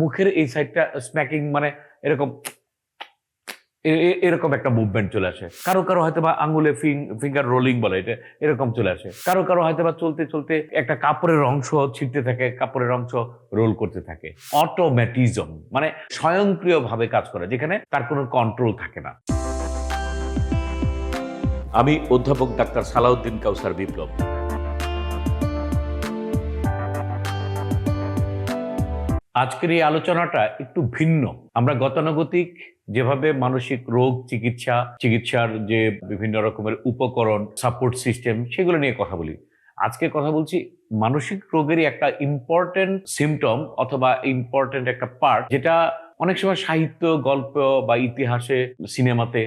মুখের এই সাইডটা স্ম্যাকিং মানে এরকম এরকম একটা মুভমেন্ট চলে আসে। কারও কারও হয়তো বা আঙ্গুলে ফিঙ্গার রোলিং বলে, এটা এরকম চলে আসে। কারও কারও হয়তো বা চলতে চলতে একটা কাপড়ের অংশ ছিটতে থাকে, কাপড়ের অংশ রোল করতে থাকে। অটোমেটিজম মানে স্বয়ংক্রিয়ভাবে কাজ করে, যেখানে তার কোনো কন্ট্রোল থাকে না। আমি অধ্যাপক ডাক্তার সালাউদ্দিন কাউসার বিপ্লব। আজকের এই আলোচনাটা একটু ভিন্ন। আমরা গতানুগতিক যেভাবে মানসিক রোগ, চিকিৎসা, চিকিৎসার যে বিভিন্ন রকমের উপকরণ, সাপোর্ট সিস্টেম, সেগুলো নিয়ে কথা বলি। আজকে কথা বলছি মানসিক রোগেরই একটা ইম্পর্টেন্ট সিমটম অথবা ইম্পর্টেন্ট একটা পার্ট যেটা অনেক সময় সাহিত্য, গল্প বা ইতিহাসে, সিনেমাতে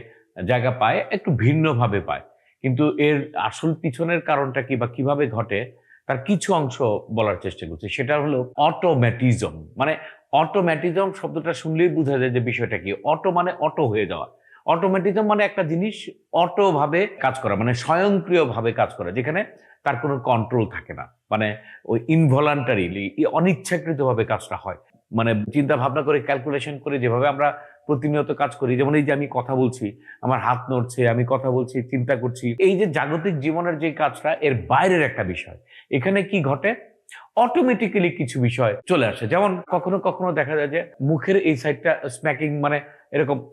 জায়গা পায়, একটু ভিন্নভাবে পায়। কিন্তু এর আসল পিছনের কারণটা কি বা কীভাবে ঘটে তার কিছু অংশ বলার চেষ্টা করছি। সেটা হলো অটোম্যাটিজম মানে অটোম্যাটিজম শব্দটা শুনলেই বোঝা যায় যে বিষয়টা কি। অটো মানে অটো হয়ে যাওয়া। অটোমেটিজম মানে একটা জিনিস অটোভাবে কাজ করা মানে স্বয়ংক্রিয়ভাবে কাজ করা, যেখানে তার কোনো কন্ট্রোল থাকে না। মানে ওই ইনভলান্টারিলি অনিচ্ছাকৃতভাবে কাজটা হয়। মানে চিন্তা ভাবনা করে ক্যালকুলেশন করে যেভাবে আমরা প্রতিনিয়ত কাজ করি, যেমন এই যে আমি কথা বলছি, আমার হাত নড়ছে, আমি কথা বলছি, চিন্তা করছি, এই যে জাগতিক জীবনের যে কাজটা এর বাইরের একটা বিষয়। এখানে কি ঘটে? অটোমেটিক্যালি কিছু বিষয় চলে আসে। যেমন কখনো কখনো দেখা যায় যে মুখের এই সাইডটা স্ম্যাকিং মানে এরকম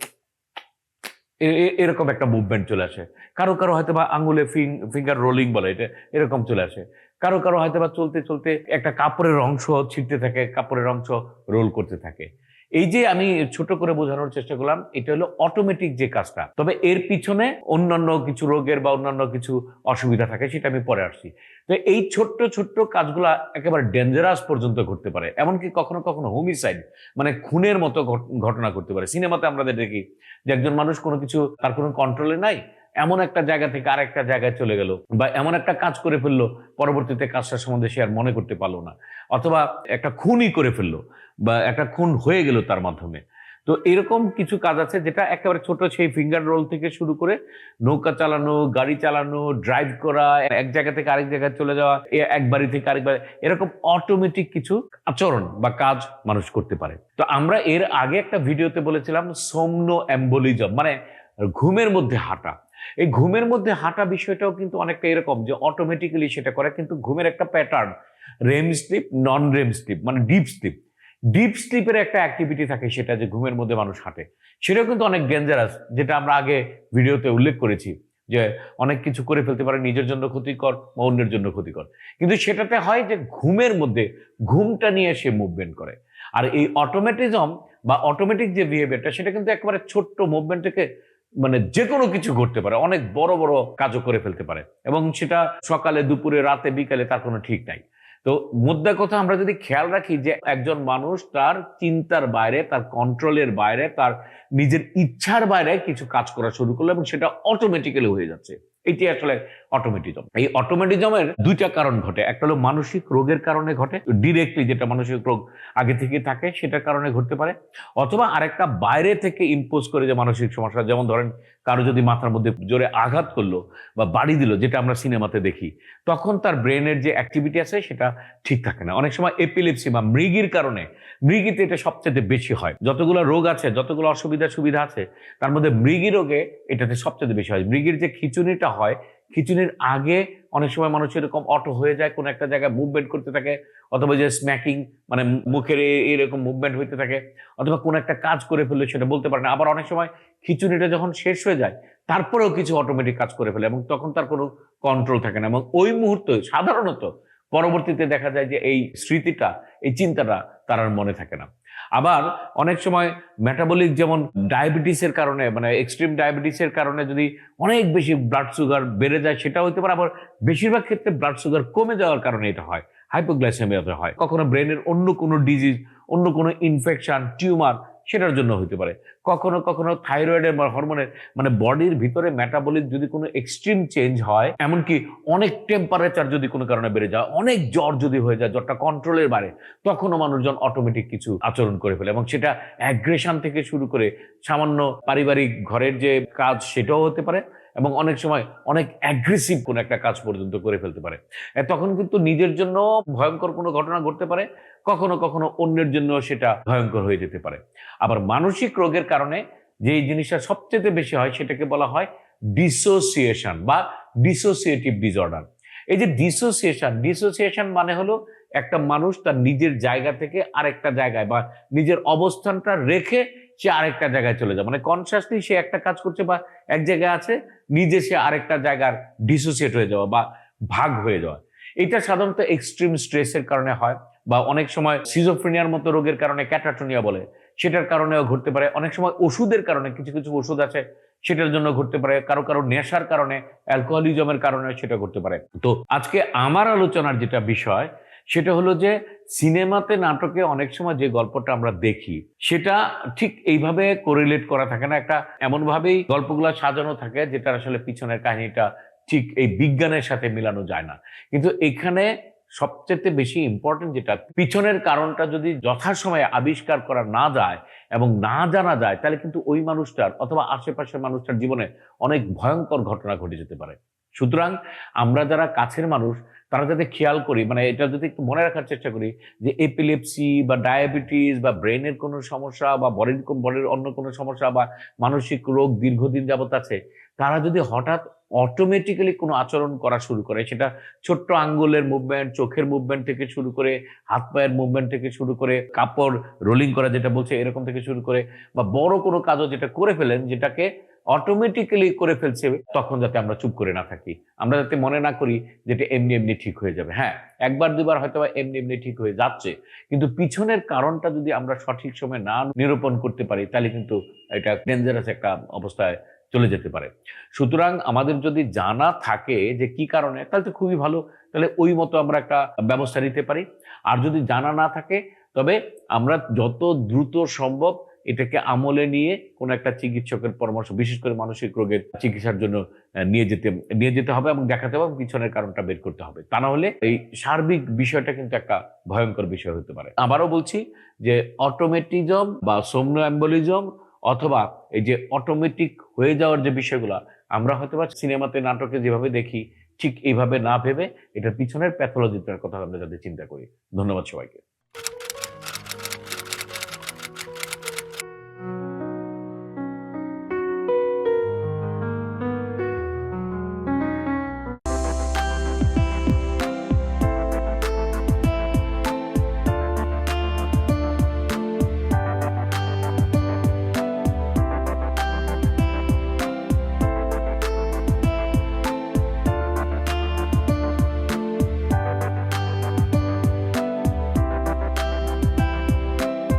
এরকম একটা মুভমেন্ট চলে আসে। কারও কারও হয়তো বা আঙ্গুলে ফিঙ্গার রোলিং বলে, এটা এরকম চলে আসে। কারও কারও হয়তো বা চলতে চলতে একটা কাপড়ের অংশ ছিটতে থাকে, কাপড়ের অংশ রোল করতে থাকে। এই যে আমি ছোট করে বোঝানোর চেষ্টা করলাম, এটা হলো অটোমেটিক যে কাজটা। তবে এর পিছনে অন্যান্য কিছু রোগের বা অন্যান্য কিছু অসুবিধা থাকে, সেটা আমি পরে আসছি। তো এই ছোট্ট ছোট্ট কাজগুলা একেবারে ডেঞ্জারাস পর্যন্ত ঘটতে পারে। এমনকি কখনো কখনো হোমিসাইড মানে খুনের মতো ঘটনা করতে পারে। সিনেমাতে আমরা দেখি যে একজন মানুষ কোনো কিছু, তার কোনো কন্ট্রোলে নাই এমন একটা জায়গা থেকে আরেকটা জায়গায় চলে গেল বা এমন একটা কাজ করে ফেলল, পরবর্তীতে কাজটা সম্বন্ধে সে আর মনে করতে পারল না। অথবা একটা খুনই করে ফেলল বা একটা খুন হয়ে গেল তার মাধ্যমে। তো এরকম কিছু কাজ আছে যেটা একেবারে ছোট সেই ফিঙ্গার রোল থেকে শুরু করে নৌকা চালানো, গাড়ি চালানো ড্রাইভ করা, এক জায়গা থেকে আরেক জায়গায় চলে যাওয়া এক বাড়ি থেকে আরেক বাড়ি, এরকম অটোমেটিক কিছু আচরণ বা কাজ মানুষ করতে পারে। তো আমরা এর আগে একটা ভিডিওতে বলেছিলাম সোমনো অ্যাম্বোলিজম মানে ঘুমের মধ্যে হাঁটা। এই ঘুমের মধ্যে হাঁটা বিষয়টাও কিন্তু অনেকটা এরকম যে অটোমেটিক্যালি সেটা করে, কিন্তু ঘুমের একটা pattern REM sleep non REM sleep মানে ডিপ স্লিপ ডিপ স্লিপের একটা অ্যাক্টিভিটি থাকে সেটা যে ঘুমের মধ্যে মানুষ হাঁটে। সেটাও কিন্তু অনেক ডেঞ্জারাস যেটা আমরা আগে ভিডিওতে উল্লেখ করেছি যে অনেক কিছু করে ফেলতে পারে, নিজের জন্য ক্ষতিকর বা অন্যের জন্য ক্ষতিকর। কিন্তু সেটাতে হয় যে ঘুমের মধ্যে ঘুমটা নিয়ে সে মুভমেন্ট করে। আর এই অটোমেটিজম বা অটোমেটিক যে বিহেভিয়ারটা সেটা কিন্তু একেবারে ছোট্ট মুভমেন্ট থেকে মানে যে কোনো কিছু ঘটতে পারে, অনেক বড় বড় কাজও করে ফেলতে পারে এবং সেটা সকালে, দুপুরে, রাতে, বিকালে তার কোনো ঠিক নাই। তো মুদ্রা কথা আমরা যদি খেয়াল রাখি যে একজন মানুষ তার চিন্তার বাইরে, তার কন্ট্রোলের বাইরে, তার নিজের ইচ্ছার বাইরে কিছু কাজ করা শুরু করল এবং সেটা অটোমেটিক্যালি হয়ে যাচ্ছে। এটি আসলে অটোমেটিজম এই অটোমেটিজমের দুইটা কারণ ঘটে। একটা হলো মানসিক রোগের কারণে ঘটে ডিরেক্টলি যেটা মানসিক রোগ আগে থেকে থাকে সেটার কারণে ঘটতে পারে। অথবা আরেকটা বাইরে থেকে ইম্পোজ করে যে মানসিক সমস্যা, যেমন ধরেন কারও যদি মাথার মধ্যে জোরে আঘাত করল বা বাড়ি দিল, যেটা আমরা সিনেমাতে দেখি, তখন তার ব্রেনের যে অ্যাক্টিভিটি আছে সেটা ঠিক থাকে না। অনেক সময় এপিলেপসি বা মৃগির কারণে, মৃগিতে এটা সবচেয়ে বেশি হয়। যতগুলো রোগ আছে, যতগুলো অসুবিধা সুবিধা আছে, তার মধ্যে মৃগী রোগে এটাতে সবচেয়ে বেশি হয়। মৃগীর যে খিচুনিটা হয় খিচুনির আগে অনেক সময় মানুষ এরকম অটো হয়ে যায়, কোনো একটা জায়গায় মুভমেন্ট করতে থাকে, অথবা যে স্ম্যাকিং মানে মুখের এরকম মুভমেন্ট হইতে থাকে, অথবা কোনো একটা কাজ করে ফেললে সেটা বলতে পারে না। আবার অনেক সময় খিচুনিটা যখন শেষ হয়ে যায়, তারপরেও কিছু অটোমেটিক কাজ করে ফেলে এবং তখন তার কোনো কন্ট্রোল থাকে না। এবং ওই মুহূর্তে, সাধারণত, পরবর্তীতে দেখা যায় যে এই স্মৃতিটা, এই চিন্তাটা তার আর মনে থাকে না। আবার অনেক সময় মেটাবলিক যেমন ডায়াবেটিসের কারণে মানে এক্সট্রিম ডায়াবেটিসের কারণে যদি অনেক বেশি ব্লাড সুগার বেড়ে যায় সেটা হতে পারে। আবার বেশিরভাগ ক্ষেত্রে ব্লাড সুগার কমে যাওয়ার কারণে এটা হয় হাইপোগ্লাইসেমিয়াতে হয়। কখনো ব্রেনের অন্য কোনো ডিজিজ অন্য কোনো ইনফেকশন টিউমার সেটার জন্য হতে পারে। কখনো কখনো থাইরয়েডের হরমোনের মানে বডির ভিতরে মেটাবলিক যদি কোনো এক্সট্রিম চেঞ্জ হয়, এমনকি অনেক টেম্পারেচার যদি কোনো কারণে বেড়ে যায়, অনেক জ্বর যদি হয়ে যায়, জ্বরটা কন্ট্রোলের বাইরে তখনও মানুষজন অটোমেটিক কিছু আচরণ করে ফেলে এবং সেটা অ্যাগ্রেশন থেকে শুরু করে সামান্য পারিবারিক ঘরের যে কাজ সেটাও হতে পারে। এবং অনেক সময় অনেক অ্যাগ্রেসিভ কোনো একটা কাজ পর্যন্ত করে ফেলতে পারে। তখন কিন্তু নিজের জন্য ভয়ঙ্কর কোনো ঘটনা ঘটতে পারে, কখনো কখনো অন্যের জন্য সেটা ভয়ঙ্কর হয়ে যেতে পারে। আবার মানসিক রোগের কারণে যে জিনিসটা সবচেয়ে বেশি হয় সেটাকে বলা হয় ডিসোসিয়েশন বা ডিসোসিয়েটিভ ডিসঅর্ডার এই যে ডিসোসিয়েশন ডিসোসিয়েশন মানে হলো একটা মানুষ তার নিজের জায়গা থেকে আরেকটা জায়গায় বা নিজের অবস্থানটা রেখে সে আরেকটা জায়গায় চলে যায়। মানে কনসিয়াসলি সে একটা কাজ করছে বা এক জায়গায় আছে, নিজে সে আরেকটা জায়গার ডিসোসিয়েট হয়ে যাওয়া বা ভাগ হয়ে যাওয়া। এটা সাধারণত এক্সট্রিম স্ট্রেসের কারণে হয় বা অনেক সময় সিজোফ্রেনিয়ার মতো রোগের কারণে ক্যাটাটোনিয়া বলে। সেটার কারণেও ঘটতে পারে। অনেক সময় ওষুধের কারণে কিছু কিছু ওষুধ আছে, সেটার জন্য ঘটতে পারে। কারও কারও নেশার কারণে অ্যালকোহলিজমের কারণে সেটা ঘটতে পারে। তো আজকে আমার আলোচনার যেটা বিষয় সেটা হলো যে সিনেমাতে নাটকে অনেক সময় যে গল্পটা আমরা দেখি, সেটা ঠিক এইভাবে কোরিলেট করা থাকে না। একটা এমনভাবেই গল্পগুলো সাজানো থাকে যেটা আসলে পিছনের কাহিনীটা ঠিক এই বিজ্ঞানের সাথে মিলানো যায় না। কিন্তু এখানে সবচেয়ে বেশি ইম্পর্টেন্ট যেটা, পিছনের কারণটা যদি যথাসময়ে আবিষ্কার করা না যায় এবং না জানা যায়, তাহলে কিন্তু ওই মানুষটার অথবা আশেপাশের মানুষটার জীবনে অনেক ভয়ঙ্কর ঘটনা ঘটে যেতে পারে। সুতরাং আমরা যারা কাছের মানুষ তারা যাতে খেয়াল করি মানে এটা যদি একটু মনে রাখার চেষ্টা করি যে এপিলেপসি বা ডায়াবেটিস বা ব্রেনের কোনো সমস্যা বা বডির বডির অন্য কোনো সমস্যা বা মানসিক রোগ দীর্ঘদিন যাবত আছে, তারা যদি হঠাৎ অটোমেটিক্যালি কোনো আচরণ করা শুরু করে, সেটা ছোট্ট আঙ্গুলের মুভমেন্ট চোখের মুভমেন্ট থেকে শুরু করে, হাত পায়ের মুভমেন্ট থেকে শুরু করে, কাপড় রোলিং করা যেটা বলছে এরকম থেকে শুরু করে, বা বড় কোনো কাজও যেটা করে ফেলেন, যেটাকে অটোমেটিক্যালি করে ফেলছে, তখন যাতে আমরা চুপ করে না থাকি। আমরা যাতে মনে না করি যেটা এমনি এমনি ঠিক হয়ে যাবে। হ্যাঁ একবার দুবার হয়তো এমনি এমনি ঠিক হয়ে যাচ্ছে, কিন্তু পিছনের কারণটা যদি আমরা সঠিক সময় না নিরূপণ করতে পারি, তাহলে কিন্তু এটা ডেঞ্জারাস একটা অবস্থায় চলে যেতে পারে। সুতরাং আমাদের যদি জানা থাকে যে কি কারণে, তাহলে তো খুবই ভালো, তাহলে ওই মতো আমরা একটা ব্যবস্থা নিতে পারি। আর যদি জানা না থাকে, তবে আমরা যত দ্রুত সম্ভব এটাকে আমলে নিয়ে কোনো একটা চিকিৎসকের পরামর্শ, বিশেষ করে মানসিক রোগের চিকিৎসার জন্য নিয়ে যেতে নিয়ে যেতে হবে এবং দেখাতে হবে পিছনের কারণটা বের করতে হবে। তা না হলে এই সার্বিক বিষয়টা কিন্তু একটা ভয়ঙ্কর বিষয় হতে পারে। আবারও বলছি যে অটোমেটিজম বা সোমনো অ্যাম্বলিজম অথবা এই যে অটোমেটিক হয়ে যাওয়ার যে বিষয়গুলো, আমরা হয়তো বা সিনেমাতে, নাটকে যেভাবে দেখি, ঠিক এইভাবে না ভেবে এটার পিছনের প্যাথোলজিটার কথা আমরা যাতে চিন্তা করি। ধন্যবাদ সবাইকে।